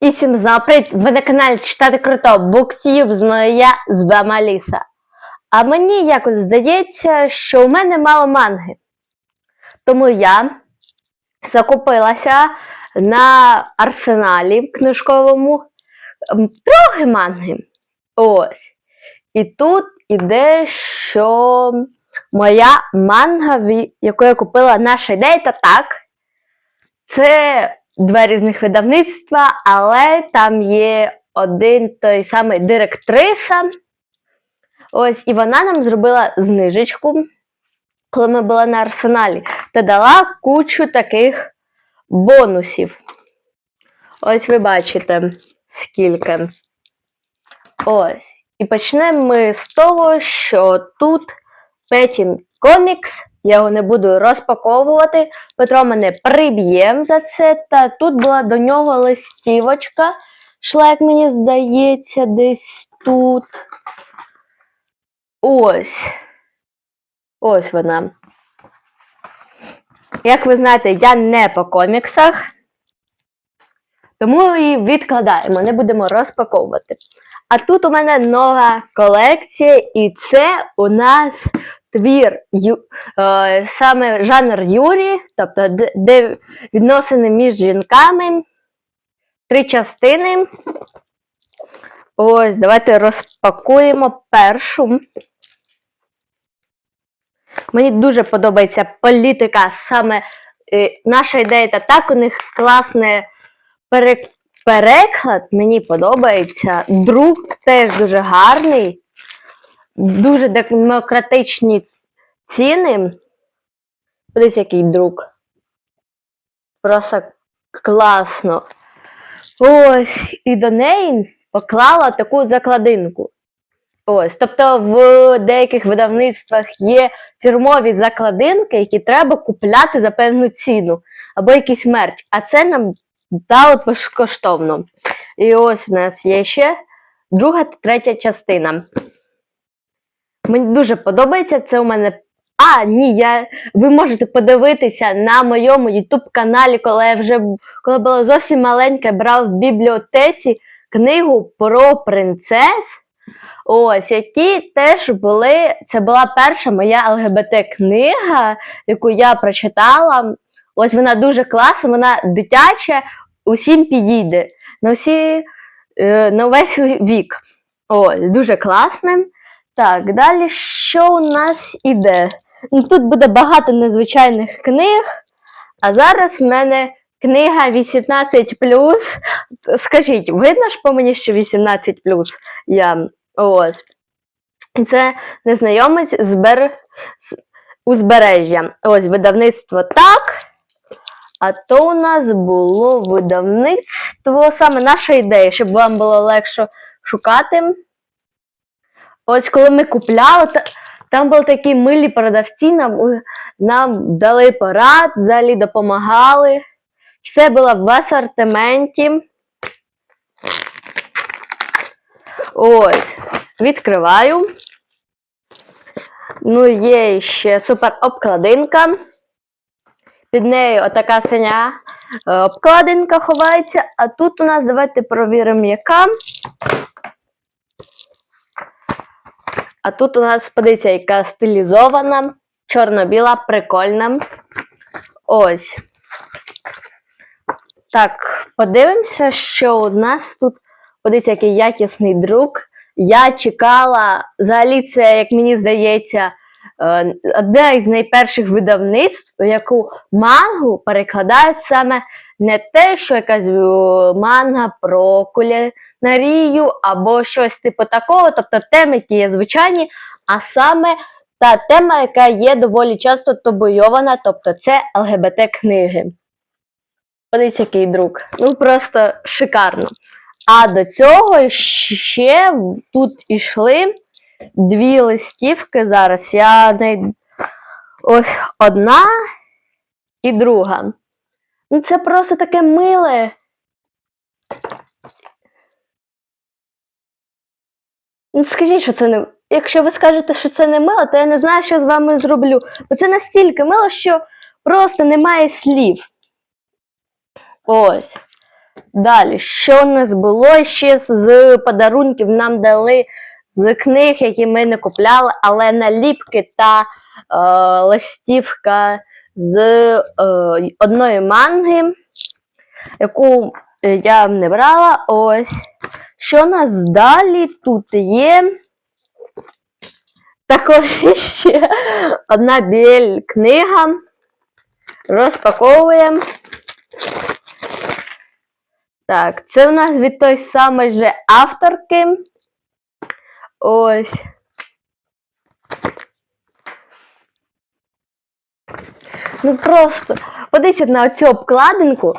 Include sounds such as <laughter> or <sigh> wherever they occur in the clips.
І всім заприт, ви на каналі Читати Круто Буктів, знаю я з вами Аліса. А мені якось здається, що у мене мало манги. Тому я закупилася на арсеналі книжковому трохи манги. Ось. І тут іде, що моя манга, яку я купила наша ідея, та так. Це два різних видавництва, але там є один той самий директриса. Ось, і вона нам зробила знижечку, коли ми були на арсеналі, та дала кучу таких бонусів. Ось ви бачите, скільки. Ось. І почнемо ми з того, що тут Петін комікс. Я його не буду розпаковувати. Петро мене приб'є за це. Та тут була до нього листівочка. Йшла, як мені здається, десь тут. Ось. Ось вона. Як ви знаєте, я не по коміксах. Тому її відкладаємо, не будемо розпаковувати. А тут у мене нова колекція, і це у нас твір ю, е, саме жанр Юрі, тобто де, де відносини між жінками, три частини. Ось, давайте розпакуємо першу. Мені дуже подобається політика, саме е, наша ідея та так, у них класне пере, переклад, мені подобається. Друк теж дуже гарний, дуже демократичні ціни. Подивись, який друк. Просто класно. Ось, і до неї поклала таку закладинку. Ось, тобто в деяких видавництвах є фірмові закладинки, які треба купляти за певну ціну, або якийсь мерч. А це нам дали безкоштовно. І ось у нас є ще друга та третя частина. Мені дуже подобається це у мене. А, ні, я... ви можете подивитися на моєму YouTube каналі, коли я вже коли була зовсім маленька, брав в бібліотеці книгу про принцес. Ось, які теж були. Це була перша моя ЛГБТ-книга, яку я прочитала. Ось вона дуже класна, вона дитяча, усім підійде. На всі, е, на весь вік. Ось, дуже класне. Так, далі що у нас іде? Ну, тут буде багато незвичайних книг, а зараз в мене книга 18. Скажіть, видно ж по мені, що 18 я ось. Це незнайомець з бер... узбережжя. Ось видавництво так. А то у нас було видавництво саме наша ідея, щоб вам було легше шукати. Ось коли ми купляли, там були такі милі продавці, нам, е, нам дали порад, взагалі допомагали. Все було в асортименті. Ось, відкриваю. Ну, є ще супер обкладинка. Під нею отака синя е, обкладинка ховається. А тут у нас давайте провіримо, яка. А тут у нас, подивіться, яка стилізована, чорно-біла, прикольна. Ось. Так, подивимося, що у нас тут. Подивіться, який якісний друк. Я чекала, взагалі, це, як мені здається, одне із найперших видавництв, яку мангу перекладають саме не те, що якась е, манга про кулінарію або щось типу такого, тобто теми, які є звичайні, а саме та тема, яка є доволі часто табуйована, тобто це ЛГБТ-книги. Подивіться, який друк. Ну просто шикарно. А до цього ще тут ішли дві листівки зараз. Я не... Ось одна і друга. Ну, це просто таке миле. Ну, скажіть, що це не. Якщо ви скажете, що це не мило, то я не знаю, що з вами зроблю. Бо це настільки мило, що просто немає слів. Ось. Далі, що у нас було ще з подарунків? Нам дали з книг, які ми не купляли, але наліпки та е, листівка з е, одної манги, яку я не брала. Ось. Що у нас далі тут є? Також <laughs> ще одна біль книга. Розпаковуємо. Так, це у нас від той самої же авторки. Ось. Ну просто подивіться на оцю обкладинку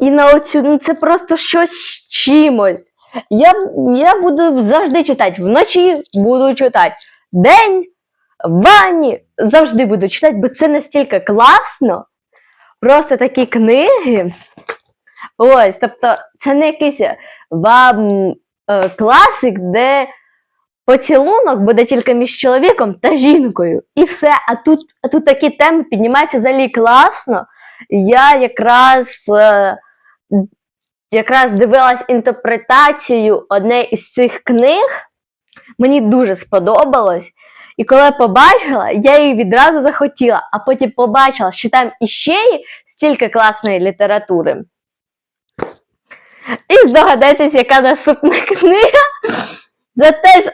і на оцю, ну це просто щось з чимось. Я, я буду завжди читати. Вночі буду читати. День в ванні завжди буду читати, бо це настільки класно. Просто такі книги. Ось, тобто, це не якийсь вам е, класик, де поцілунок буде тільки між чоловіком та жінкою. І все. А тут, а тут такі теми піднімаються взагалі класно. Я якраз, е, якраз дивилась інтерпретацію однієї із цих книг. Мені дуже сподобалось. І коли побачила, я її відразу захотіла, а потім побачила, що там іще є стільки класної літератури. І здогадайтесь, яка наступна <laughs> книга. Це теж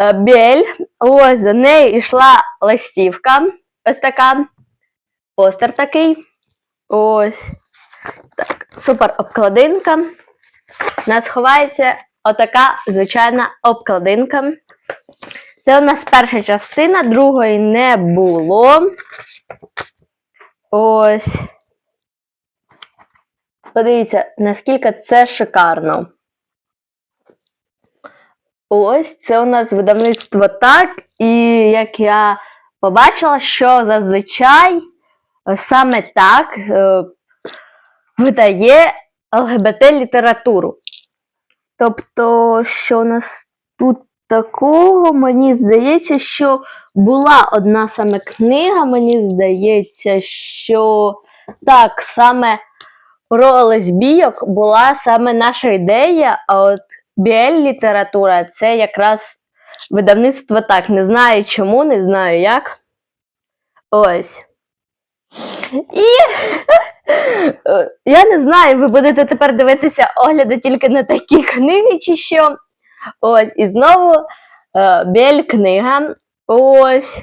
е, Бель. Ось за нею йшла листівка. Ось така. Постер такий. Ось. Так, супер обкладинка. У нас ховається отака звичайна обкладинка. Це у нас перша частина, другої не було. Ось. Подивіться, наскільки це шикарно. Ось це у нас видавництво так. І як я побачила, що зазвичай е, саме так е, видає ЛГБТ-літературу. Тобто, що у нас тут такого, мені здається, що була одна саме книга, мені здається, що так, саме про лесбійок була саме наша ідея, а от BL-література це якраз видавництво так. Не знаю чому, не знаю як. Ось. І я не знаю, ви будете тепер дивитися огляди тільки на такі книги, чи що. Ось, і знову е, біль книга. Ось.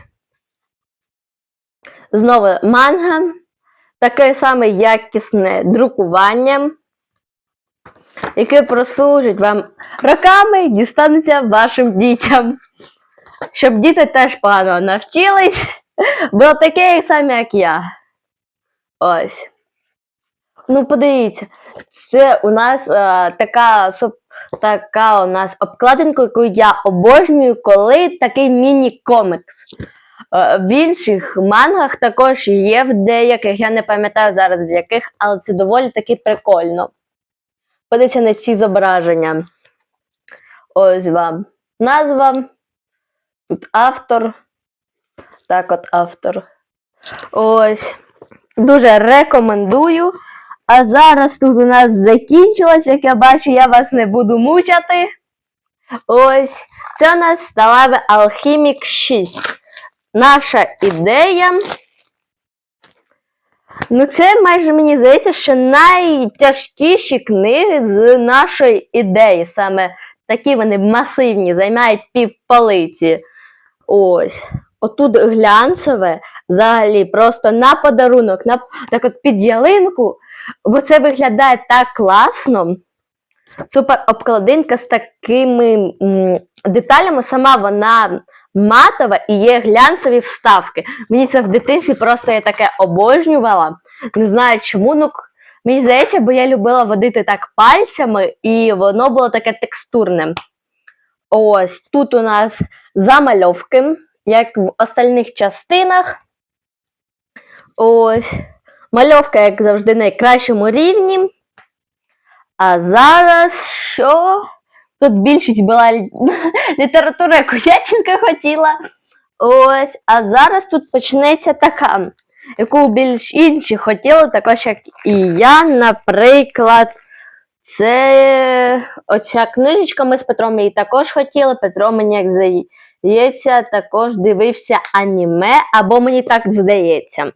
Знову манга. Таке саме якісне друкування, яке прослужить вам роками дістанеться вашим дітям. Щоб діти теж погано навчились, було таке, саме, як я. Ось. Ну, подивіться, це у нас е, така, така у нас обкладинка, яку я обожнюю, коли такий міні-комікс. Е, в інших мангах також є в деяких, я не пам'ятаю зараз в яких, але це доволі таки прикольно. Подивіться на ці зображення. Ось вам назва. Тут автор. Так от автор. Ось. Дуже рекомендую. А зараз тут у нас закінчилось, як я бачу, я вас не буду мучати. Ось. Це у нас сталевий алхімік 6. Наша ідея. Ну, це майже мені здається, що найтяжкіші книги з нашої ідеї. Саме такі вони масивні, займають півполиці. Ось. Отут глянцеве, взагалі, просто на подарунок, на, так от під ялинку, бо це виглядає так класно. Супер обкладинка з такими м, деталями, сама вона матова і є глянцеві вставки. Мені це в дитинстві просто я таке обожнювала. Не знаю чому. Ну, мені здається, бо я любила водити так пальцями, і воно було таке текстурне. Ось тут у нас замальовки, як в остальних частинах. Ось. Мальовка, як завжди, на найкращому рівні. А зараз що? Тут більшість була <laughs> література, яку я хотіла. Ось, а зараз тут почнеться така, яку більш інші хотіли, також як і я, наприклад, Це оця книжечка ми з Петром її також хотіли. Петро мені, як здається, також дивився аніме, або мені так здається.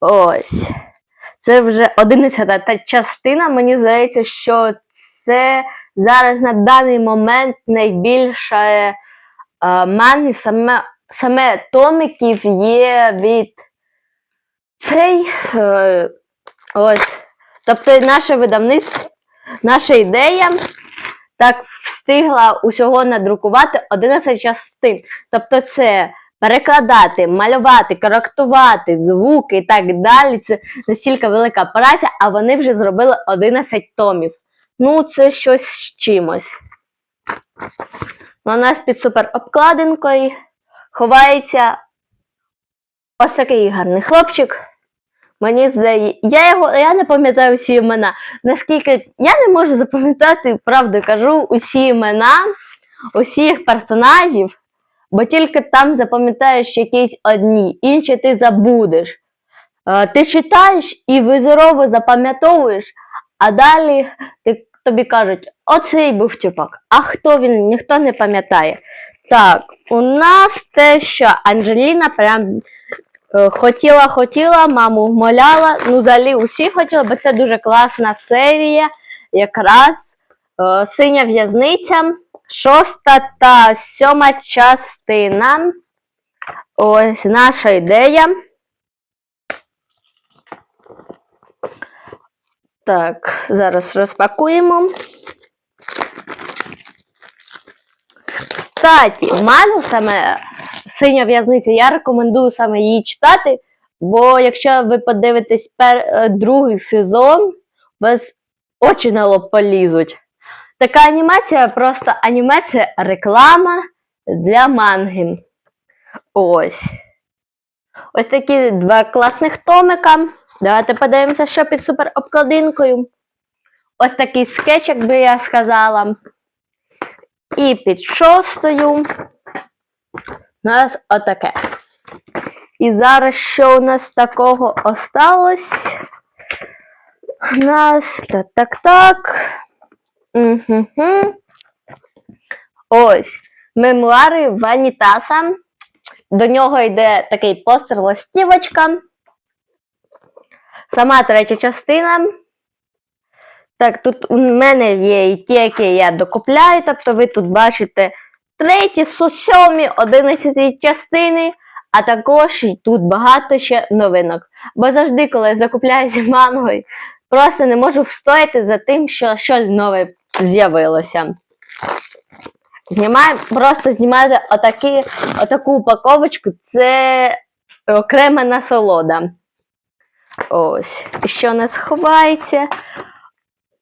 Ось. Це вже 11 та частина. Мені здається, що це зараз на даний момент найбільше е, манги, саме, саме томиків є від цей. Е, ось. Тобто наше видавництво, наша ідея так встигла усього надрукувати 11 частин. Тобто це перекладати, малювати, коректувати, звуки і так далі. Це настільки велика праця, а вони вже зробили 11 томів. Ну, це щось з чимось. У нас під супер обкладинкою ховається ось такий гарний хлопчик. Мені здається, я його я не пам'ятаю всі імена. Наскільки я не можу запам'ятати, правду кажу, усі імена усіх персонажів, бо тільки там запам'ятаєш якісь одні, інші ти забудеш. Е, Ти читаєш і визорово запам'ятовуєш, а далі ти, тобі кажуть, оцей був тіпак. А хто він, ніхто не пам'ятає. Так, у нас те, що Анджеліна прям е, хотіла, хотіла, маму вмоляла. Ну, взагалі усі хотіли, бо це дуже класна серія. Якраз е, синя в'язниця, шоста та сьома частина. Ось наша ідея. Так, зараз розпакуємо. Кстати, мангу саме синя в'язниця, я рекомендую саме її читати, бо якщо ви подивитесь пер, е, другий сезон, вас очі на лоб полізуть. Така анімація, просто аніме це реклама для манги. Ось. Ось такі два класних томика. Давайте подивимося, що під супер обкладинкою. Ось такий скетч, як би я сказала. І під шостою у нас отаке. І зараз що у нас такого осталось? У нас так, так, так. Угу. Ось. Мемуари Ванітаса. До нього йде такий постер листівочка. Сама третя частина. Так, тут у мене є і ті, які я докупляю. Тобто ви тут бачите треті, сьомі, одинадцяті частини, а також і тут багато ще новинок. Бо завжди, коли я закупляюся мангою, просто не можу встояти за тим, що щось нове з'явилося. Знімаємо, просто знімати отаку упаковочку, це окрема насолода. Ось. Що у нас ховається?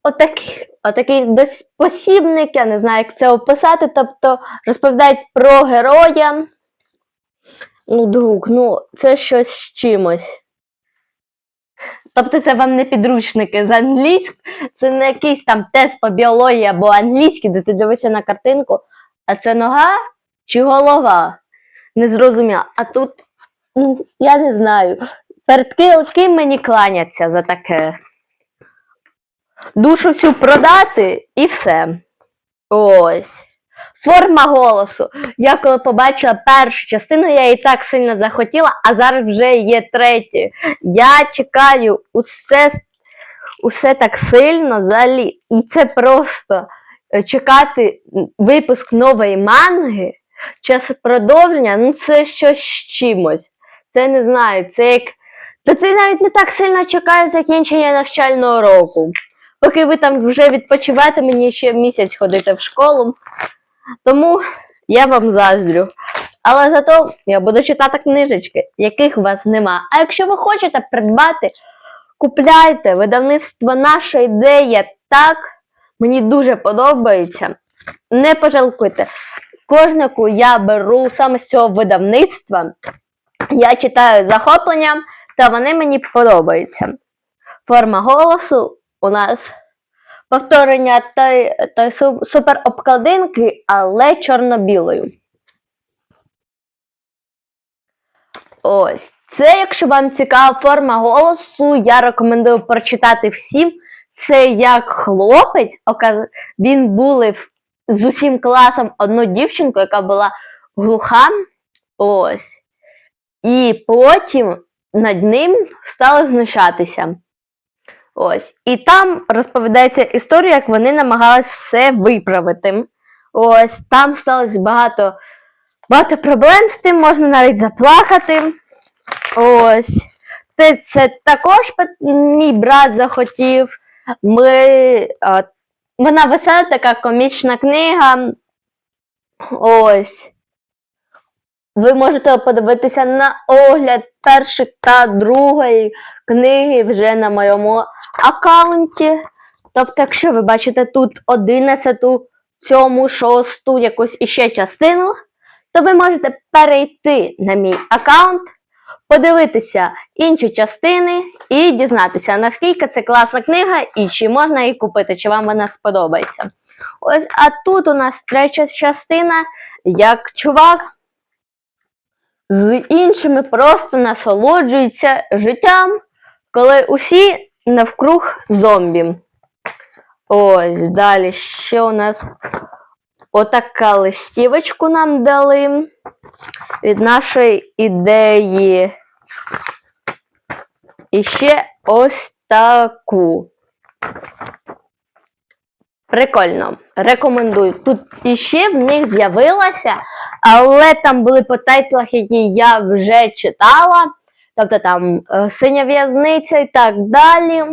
Отакий, отакий посібник, я не знаю, як це описати. Тобто розповідають про героя. Ну, друг, ну, це щось з чимось. Тобто це вам не підручники з англійськ, це не якийсь там тест по біології або англійський, де ти дивишся на картинку, а це нога чи голова? Не зрозуміла. А тут, ну, я не знаю. Перед ки- ким мені кланяться за таке? Душу всю продати і все. Ось. Форма голосу. Я коли побачила першу частину, я її так сильно захотіла, а зараз вже є третя. Я чекаю усе, усе так сильно взагалі. І це просто е, чекати випуск нової манги, час продовження, ну це щось з чимось. Це не знаю, це як. Та ти навіть не так сильно чекаєш закінчення навчального року. Поки ви там вже відпочиваєте, мені ще місяць ходити в школу. Тому я вам заздрю. Але зато я буду читати книжечки, яких у вас нема. А якщо ви хочете придбати, купляйте видавництво наша ідея так. Мені дуже подобається. Не пожалкуйте. Кожнику я беру саме з цього видавництва. Я читаю захопленням, та вони мені подобаються. Форма голосу у нас повторення той, той су- супер обкладинки, але чорно-білою. Ось. Це, якщо вам цікава форма голосу, я рекомендую прочитати всім. це як хлопець, він булив з усім класом одну дівчинку, яка була глуха. Ось. І потім над ним стали знущатися. Ось. І там розповідається історія, як вони намагались все виправити. Ось там сталося багато, багато проблем з тим, можна навіть заплакати. Ось. Це, це також мій брат захотів. Ми, а, вона весела така комічна книга. Ось. Ви можете подивитися на огляд першої та другої книги вже на моєму аккаунті. Тобто, якщо ви бачите тут 11, 7, 6, якусь іще частину, то ви можете перейти на мій аккаунт, подивитися інші частини і дізнатися, наскільки це класна книга і чи можна її купити, чи вам вона сподобається. Ось, а тут у нас третя частина, як чувак з іншими просто насолоджується життям, коли усі навкруг зомбі. Ось далі ще у нас отака листівочку нам дали від нашої ідеї. І ще ось таку. Прикольно, рекомендую. Тут іще в них з'явилася, але там були по тайтлах, які я вже читала. Тобто там е, синя в'язниця і так далі.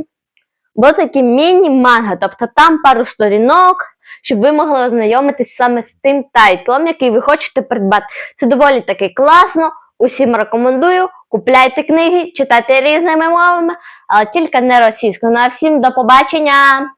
Були такі міні-манга, тобто там пару сторінок, щоб ви могли ознайомитись саме з тим тайтлом, який ви хочете придбати. Це доволі таки класно. Усім рекомендую. Купляйте книги, читайте різними мовами, але тільки не російською. Ну а всім до побачення!